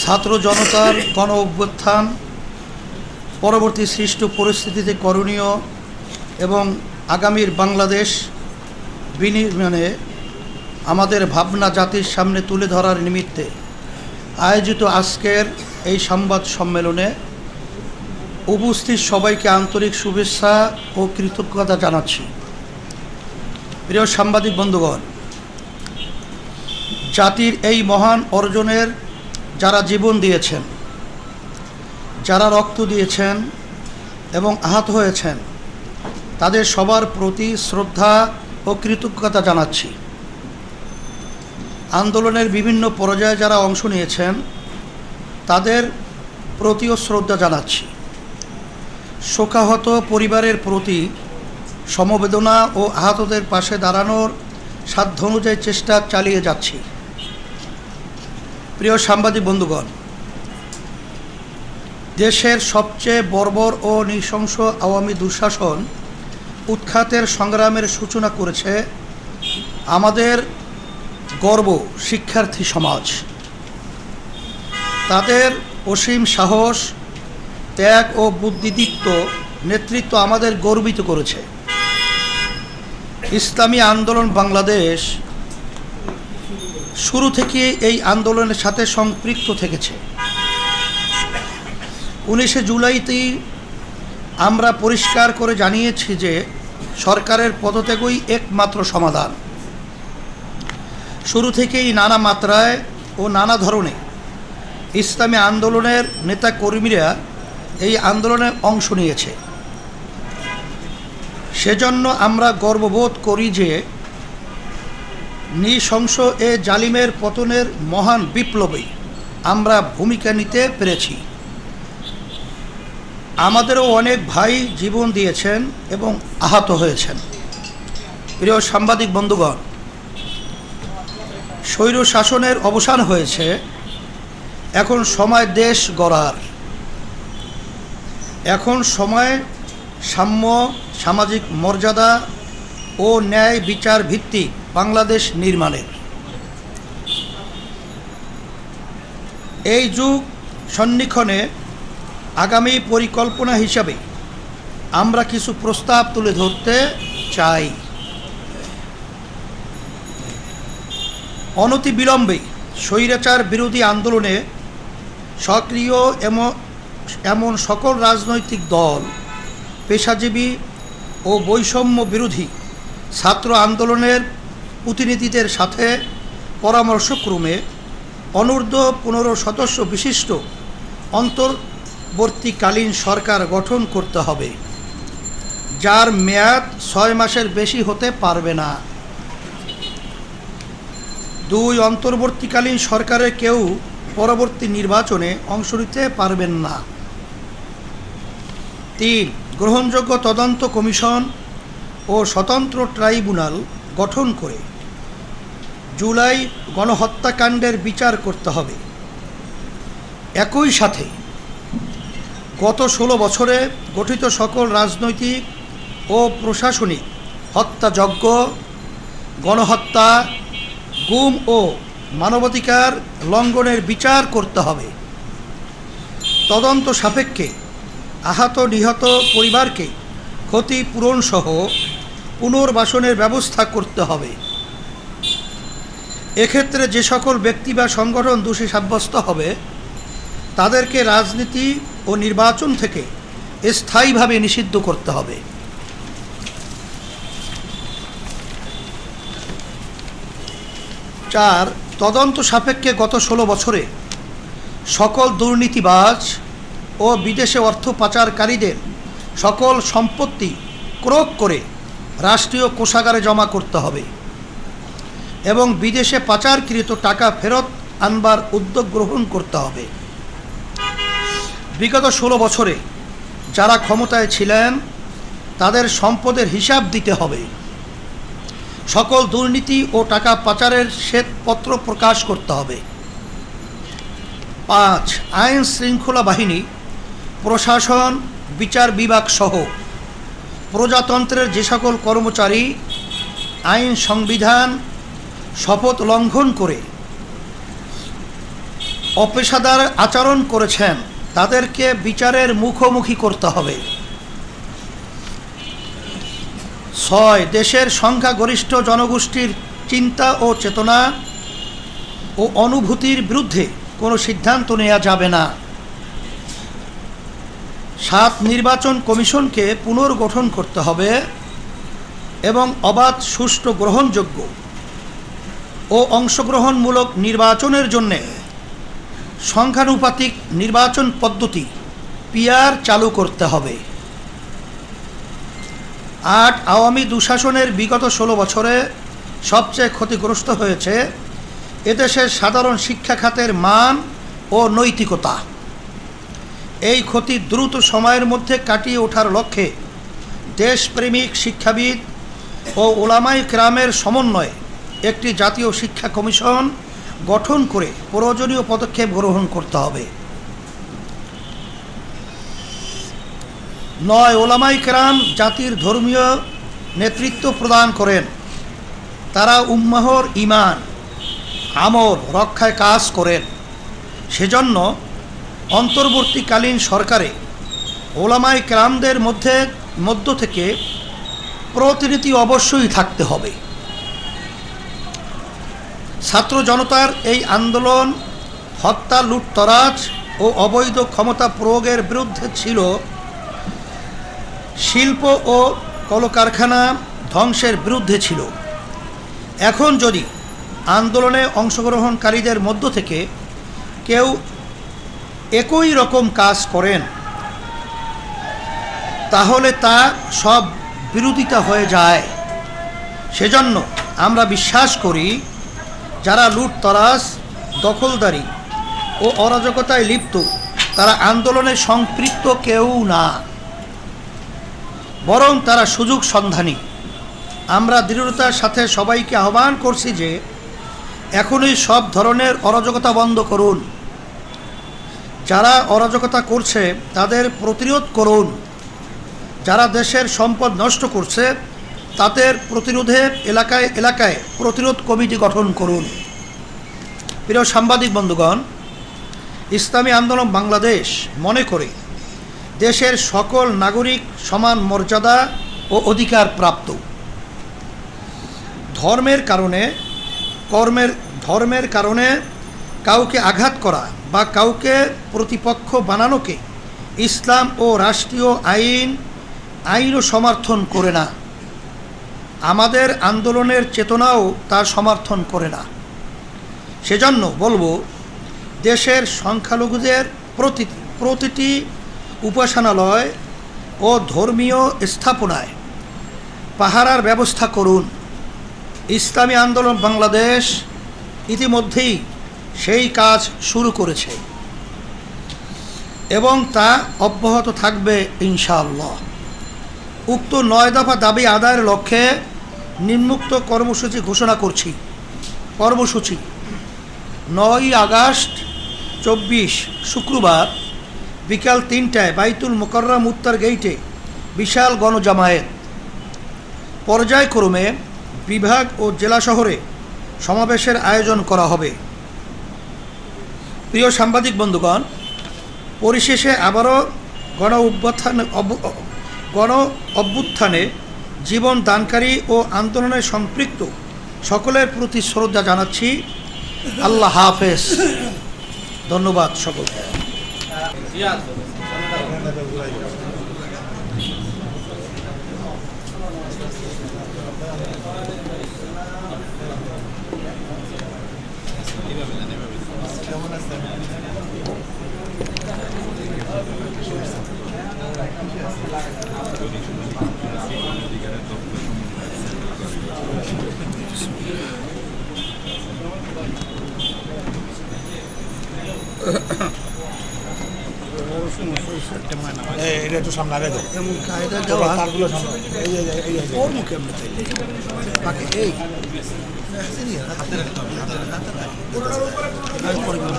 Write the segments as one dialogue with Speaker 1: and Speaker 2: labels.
Speaker 1: ছাত্র জনতার গণ অভ্যুত্থান, পরবর্তী সৃষ্ট পরিস্থিতিতে করণীয় এবং আগামীর বাংলাদেশ বিনির্মাণে আমাদের ভাবনা জাতির সামনে তুলে ধরার নিমিত্তে আয়োজিত আজকের এই সংবাদ সম্মেলনে উপস্থিত সবাইকে আন্তরিক শুভেচ্ছা ও কৃতজ্ঞতা জানাচ্ছি। প্রিয় সাংবাদিক বন্ধুগণ, জাতির এই মহান অর্জনের যারা জীবন দিয়েছেন, যারা রক্ত দিয়েছেন এবং আহত হয়েছেন, তাদের সবার প্রতি শ্রদ্ধা ও কৃতজ্ঞতা জানাচ্ছি। আন্দোলনের বিভিন্ন পর্যায়ে যারা অংশ নিয়েছেন, তাদের প্রতিও শ্রদ্ধা জানাচ্ছি। শোকাহত পরিবারের প্রতি সমবেদনা ও আহতদের পাশে দাঁড়ানোর সাধ্য অনুযায়ী চেষ্টা চালিয়ে যাচ্ছি। প্রিয় সাংবাদিক বন্ধুগণ, দেশের সবচেয়ে বর্বর ও নৃশংস আওয়ামী দুঃশাসন উৎখাতের সংগ্রামের সূচনা করেছে আমাদের গর্ব শিক্ষার্থী সমাজ। তাদের অসীম সাহস, ত্যাগ ও বুদ্ধিদীপ্ত নেতৃত্ব আমাদের গর্বিত করেছে। ইসলামী আন্দোলন বাংলাদেশ শুরু থেকে এই আন্দোলনের সাথে সম্পৃক্ত থেকেছে। উনিশে জুলাইতেই আমরা পরিষ্কার করে জানিয়েছি যে সরকারের পদত্যাগই একমাত্র সমাধান। শুরু থেকেই নানা মাত্রায় ও নানা ধরনে ইসলামী আন্দোলনের নেতা কর্মীরা এই আন্দোলনে অংশ নিয়েছে। সেজন্য আমরা গর্ববোধ করি যে নৃশংস এ জালিমের পতনের মহান বিপ্লবে আমরা ভূমিকা নিতে পেরেছি। আমাদেরও অনেক ভাই জীবন দিয়েছেন এবং আহত হয়েছেন। প্রিয় সাংবাদিক বন্ধুগণ, স্বৈর শাসনের অবসান হয়েছে, এখন সময় দেশ গড়ার। এখন সময় সাম্য, সামাজিক মর্যাদা ও ন্যায় বিচার ভিত্তিক বাংলাদেশ নির্মাণের। এই যুগ সন্নিক্ষণে আগামী পরিকল্পনা হিসাবে আমরা কিছু প্রস্তাব তুলে ধরতে চাই। অনতি বিলম্বে স্বৈরাচার বিরোধী আন্দোলনে সক্রিয় এমন এমন সকল রাজনৈতিক দল, পেশাজীবী ও বৈষম্য বিরোধী ছাত্র আন্দোলনের প্রতিনিধিদের সাথে পরামর্শক্রমে অনূর্ধ্ব পনেরো সদস্য বিশিষ্ট অন্তর্বর্তীকালীন সরকার গঠন করতে হবে, যার মেয়াদ ছয় মাসের বেশি হতে পারবে না। দুই, অন্তর্বর্তীকালীন সরকারের কেউ পরবর্তী নির্বাচনে অংশ নিতে পারবেন না। তিন, গ্রহণযোগ্য তদন্ত কমিশন ও স্বতন্ত্র ট্রাইব্যুনাল গঠন করে। জুলাই গণহত্যাকাণ্ডের বিচার করতে হবে। একই সাথে গত ষোলো বছরে গঠিত সকল রাজনৈতিক ও প্রশাসনিক হত্যাযজ্ঞ, গণহত্যা, গুম ও মানবাধিকার লঙ্ঘনের বিচার করতে হবে। তদন্ত সাপেক্ষে আহত নিহত পরিবারকে ক্ষতিপূরণ সহ পুনর্বাসনের ব্যবস্থা করতে হবে। এক্ষেত্রে যে সকল ব্যক্তি বা সংগঠন দোষী সাব্যস্ত হবে, তাদেরকে রাজনীতি ও নির্বাচন থেকে স্থায়ীভাবে নিষিদ্ধ করতে হবে। চার, তদন্ত সাপেক্ষে গত ষোলো বছরে সকল দুর্নীতিবাজ ও বিদেশে অর্থ পাচারকারীদের সকল সম্পত্তি ক্রোক করে রাষ্ট্রীয় কোষাগারে জমা করতে হবে। এবং বিদেশে পাচারকৃত টাকা ফেরত আনবার উদ্যোগ গ্রহণ করতে হবে। বিগত ষোলো বছরে যারা ক্ষমতায় ছিলেন, তাদের সম্পদের হিসাব দিতে হবে। সকল দুর্নীতি ও টাকা পাচারের শ্বেতপত্র প্রকাশ করতে হবে। পাঁচ, আইন শৃঙ্খলা বাহিনী, প্রশাসন, বিচার বিভাগ সহ প্রজাতন্ত্রের যে সকল কর্মচারী, আইন, সংবিধান, শপথ লঙ্ঘন করে অপেশাদার আচরণ করেছেন, তাদেরকে বিচারের মুখোমুখি করতে হবে। ছয়, দেশের সংখ্যাগরিষ্ঠ জনগোষ্ঠীর চিন্তা ও চেতনা ও অনুভূতির বিরুদ্ধে কোনো সিদ্ধান্ত নেওয়া যাবে না। সাত নির্বাচন কমিশনকে পুনর্গঠন করতে হবে এবং অবাধ সুষ্ঠু গ্রহণযোগ্য ও অংশগ্রহণমূলক নির্বাচনের জন্যে সংখ্যানুপাতিক নির্বাচন পদ্ধতি পিআর চালু করতে হবে। আট আওয়ামী দুঃশাসনের বিগত ষোলো বছরে সবচেয়ে ক্ষতিগ্রস্ত হয়েছে এদেশের সাধারণ শিক্ষা খাতের মান ও নৈতিকতা। এই ক্ষতি দ্রুত সময়ের মধ্যে কাটিয়ে ওঠার লক্ষ্যে দেশপ্রেমিক শিক্ষাবিদ ও ওলামাই ক্রামের সমন্বয়ে একটি জাতীয় শিক্ষা কমিশন গঠন করে প্রয়োজনীয় পদক্ষেপ গ্রহণ করতে হবে। নয়, ওলামাই কেরাম জাতির ধর্মীয় নেতৃত্ব প্রদান করেন। তারা উম্মাহর ইমান আমল রক্ষায় কাজ করেন। সেজন্য অন্তর্বর্তীকালীন সরকারে ওলামাই ক্রামদের মধ্যে, মধ্য থেকে প্রতিনিধি অবশ্যই থাকতে হবে। ছাত্র জনতার এই আন্দোলন, হত্যা, লুটতরাজ ও অবৈধ ক্ষমতা প্রয়োগের বিরুদ্ধে ছিল। শিল্প ও কলকারখানা ধ্বংসের বিরুদ্ধে ছিল। এখন যদি আন্দোলনে অংশগ্রহণকারীদের মধ্য থেকে কেউ একই রকম কাজ করেন, তাহলে তা সব বিরোধিতা হয়ে যায়। সেজন্য আমরা বিশ্বাস করি, যারা লুটতরাজ, দখলদারি ও অরাজকতায় লিপ্ত, তারা আন্দোলনে সম্পৃক্ত কেউ না। বরং তারা সুযোগ সন্ধানী। আমরা দৃঢ়তার সাথে সবাইকে আহ্বান করছি যে, এখনই সব ধরনের অরাজকতা বন্ধ করুন। যারা অরাজকতা করছে, তাদের প্রতিরোধ করুন। যারা দেশের সম্পদ নষ্ট করছে, তাদের প্রতিরোধে এলাকায় এলাকায় প্রতিরোধ কমিটি গঠন করুন। প্রিয় সাংবাদিক বন্ধুগণ, ইসলামী আন্দোলন বাংলাদেশ মনে করে, দেশের সকল নাগরিক সমান মর্যাদা ও অধিকার প্রাপ্ত। ধর্মের কারণে, কর্মের, ধর্মের কারণে কাউকে আঘাত করা বা কাউকে প্রতিপক্ষ বানানোকে ইসলাম ও রাষ্ট্রীয় আইন, আইনও সমর্থন করে না। আমাদের আন্দোলনের চেতনাও তার সমর্থন করে না। সেজন্য বলব, দেশের সংখ্যালঘুদের প্রতি, প্রতিটি উপাসনালয় ও ধর্মীয় স্থাপনায় পাহারার ব্যবস্থা করুন। ইসলামী আন্দোলন বাংলাদেশ ইতিমধ্যেই সেই কাজ শুরু করেছে। এবং তা অব্যাহত থাকবে ইনশাআল্লাহ। উক্ত নয় দফা দাবি আদায়ের লক্ষ্যে নিম্নুক্ত কর্মসূচি ঘোষণা করছি। কর্মসূচি, নয়ই আগস্ট, চব্বিশ শুক্রবার বিকাল তিনটায় বাইতুল মোকাররম উত্তর গেইটে বিশাল গণজামায়াত। পর্যায়ক্রমে বিভাগ ও জেলা শহরে সমাবেশের আয়োজন করা হবে। প্রিয় সাংবাদিক বন্ধুগণ, পরিশেষে আবারও গণ অভ্যুত্থান গণ অভ্যুত্থানে জীবন দানকারী ও আন্দোলনে সম্পৃক্ত সকলের প্রতি শ্রদ্ধা জানাচ্ছি। আল্লাহ হাফেজ। ধন্যবাদ সকলকে।
Speaker 2: এই, এটা একটু সামনে আগে দাও
Speaker 1: এমন কায়দা
Speaker 2: দেওয়া
Speaker 1: দেওয়া
Speaker 2: তারগুলো সামনে এই এই এই
Speaker 1: ওর মুখে আমরা চাইলে বাকি এই হাতে রাখতে হবে হাতে রাখতে হবে।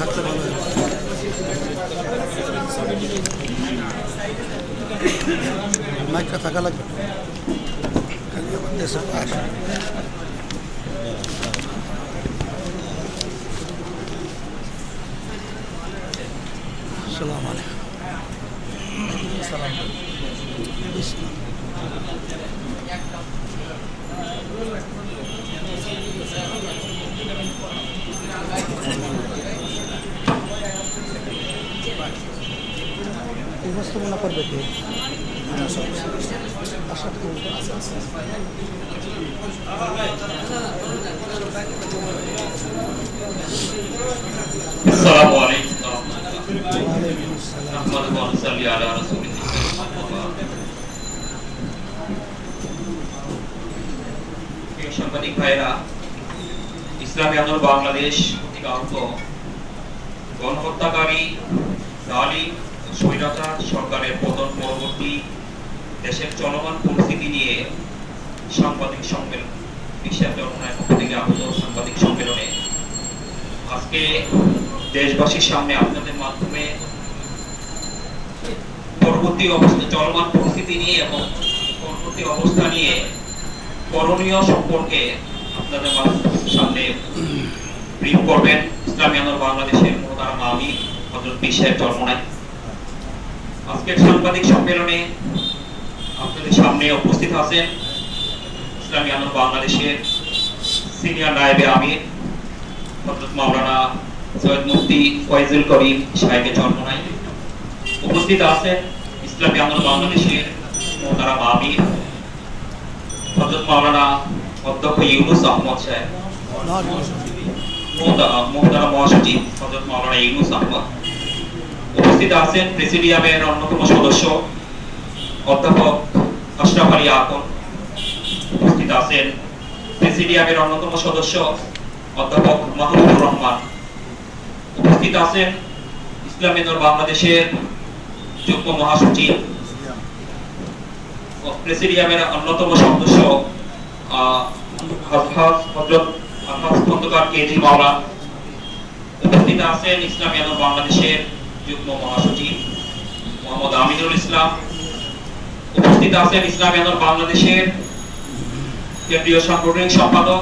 Speaker 1: থাকতে ভালো মাইকটা থাকা লাগবে খালি আমার আসসালামু উপস্থাপনা করবে কে?
Speaker 3: আশা করব ইসলামী আন্দোলন বাংলাদেশ গণহত্যাকারী জালিম ও স্বৈরাচার সরকারের পতন পরবর্তী দেশের চলমান পরিস্থিতি নিয়ে সাংবাদিক সম্মেলন, বিশ্বের জনগণের পক্ষ থেকে আহত সাংবাদিক সম্মেলনে আজকে দেশবাসীর সামনে আপনাদের মাধ্যমে পরবর্তী অবস্থা, চলমান পরিস্থিতি নিয়ে এবং পরবর্তী অবস্থা নিয়ে করণীয় সম্পর্কে আপনাদের সামনে ব্রিফ করবেন। ইসলামী আন্দোলন বাংলাদেশের মোহতারাম আমি হজরত বিশ্বের চরমনায়। আজকের সাংবাদিক সম্মেলনে আপনাদের সামনে উপস্থিত আছেন ইসলামী আন্দোলন বাংলাদেশের সিনিয়র নায়েবে আমির হযরত মাওলানা সৈয়দ মুফতি ফয়জুল করিম সাহেবের জন্মনাই উপস্থিত আছেন ইসলামী আন্দোলন বাংলাদেশের মোহতারাম আমির হযরত মাওলানা অধ্যক্ষ ইউনুস আহমদ সাহেব। মোহতা- মোহতারাম মহাসচিব হযরত মাওলানা ইউনুস আহমদ। উপস্থিত আছেন প্রেসিডিয়ামের অন্যতম সদস্য অধ্যাপক আশরাফ আলী আকন উপস্থিত আছেন প্রেসিডিয়ামের অন্যতম সদস্য অধ্যাপক মাহমুদুর রহমান। উপস্থিত আছেন ইসলামী দল বাংলাদেশের যুগ্ম মহাসচিব প্রেসিডিয়ামের অন্যতম সদস্য উপস্থিত আছেন ইসলামী আন্দোলন বাংলাদেশের যুগ্ম মহাসচিব মোহাম্মদ আমিনুল ইসলাম। উপস্থিত আছেন ইসলামী আন্দোলন বাংলাদেশের কেন্দ্রীয় সাংগঠনিক সম্পাদক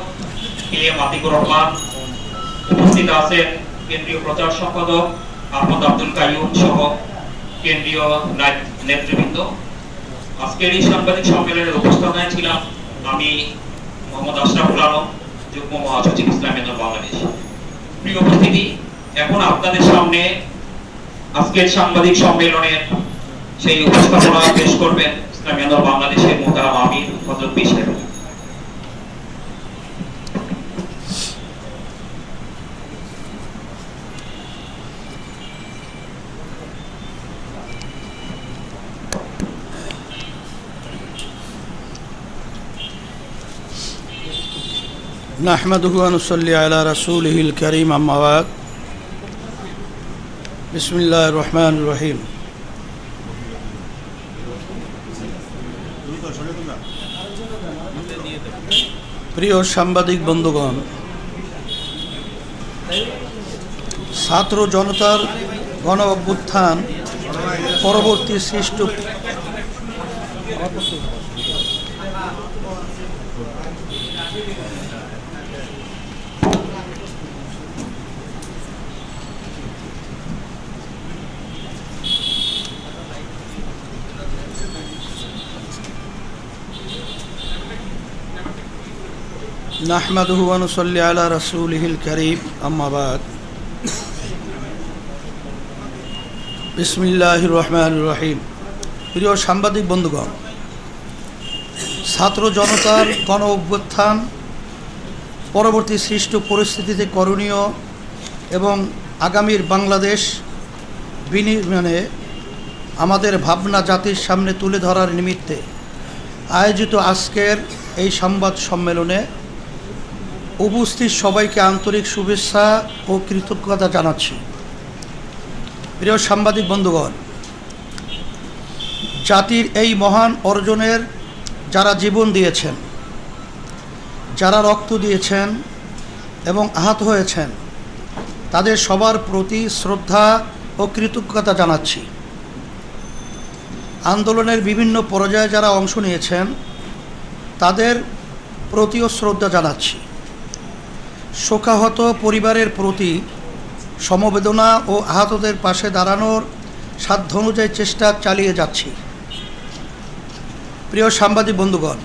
Speaker 3: কে এম আতিকুর রহমান। উপস্থিত আছেন কেন্দ্রীয় প্রচার সম্পাদক আহমদ আব্দুল কাইয়ুম সহ কেন্দ্রীয় নেতৃবৃন্দ। আজকের এই সাংবাদিক সম্মেলনের উপস্থাপনায় ছিলাম আমি মোহাম্মদ আশরাফুল আলম, যুগ্ম মহাসচিব ইসলামী আন্দোলন বাংলাদেশ। প্রিয় উপস্থিতি, এখন আপনাদের সামনে আজকের সাংবাদিক সম্মেলনের সেই উপস্থাপনা পেশ করবেন ইসলামী বাংলাদেশের মোহতারাম আমির হজরত বিশের
Speaker 1: نحمده ونصلي على رسوله الكريم أما بعد بسم الله الرحمن الرحيم প্রিয় সাংবাদিক বন্ধুগণ ছাত্র জনতার গণ অভ্যুত্থান পরবর্তী সৃষ্ট نحمده ونصلي على رسوله الكريم أما بعد بسم الله الرحمن الرحيم প্রিয় সাংবাদিক বন্ধুগণ ছাত্র জনতার গণ অভ্যুত্থান পরবর্তী সৃষ্ট পরিস্থিতিতে করণীয় এবং আগামীর বাংলাদেশ বিনি মানে আমাদের ভাবনা জাতির সামনে তুলে ধরার নিমিত্তে আয়োজিত আজকের এই সংবাদ সম্মেলনে উপস্থিত সবাইকে আন্তরিক শুভেচ্ছা ও কৃতজ্ঞতা জানাচ্ছি। প্রিয় সাংবাদিক বন্ধুগণ, জাতির এই মহান অর্জনের যারা জীবন দিয়েছেন, যারা রক্ত দিয়েছেন এবং আহত হয়েছেন, তাদের সবার প্রতি শ্রদ্ধা ও কৃতজ্ঞতা জানাচ্ছি। আন্দোলনের বিভিন্ন পর্যায়ে যারা অংশ নিয়েছেন, তাদের প্রতিও শ্রদ্ধা জানাচ্ছি। শোকাহত পরিবারের প্রতি সমবেদনা ও আহতদের পাশে দাঁড়ানোর সাধ্য অনুযায়ী চেষ্টা চালিয়ে যাচ্ছি। প্রিয় সাংবাদিক বন্ধুগণ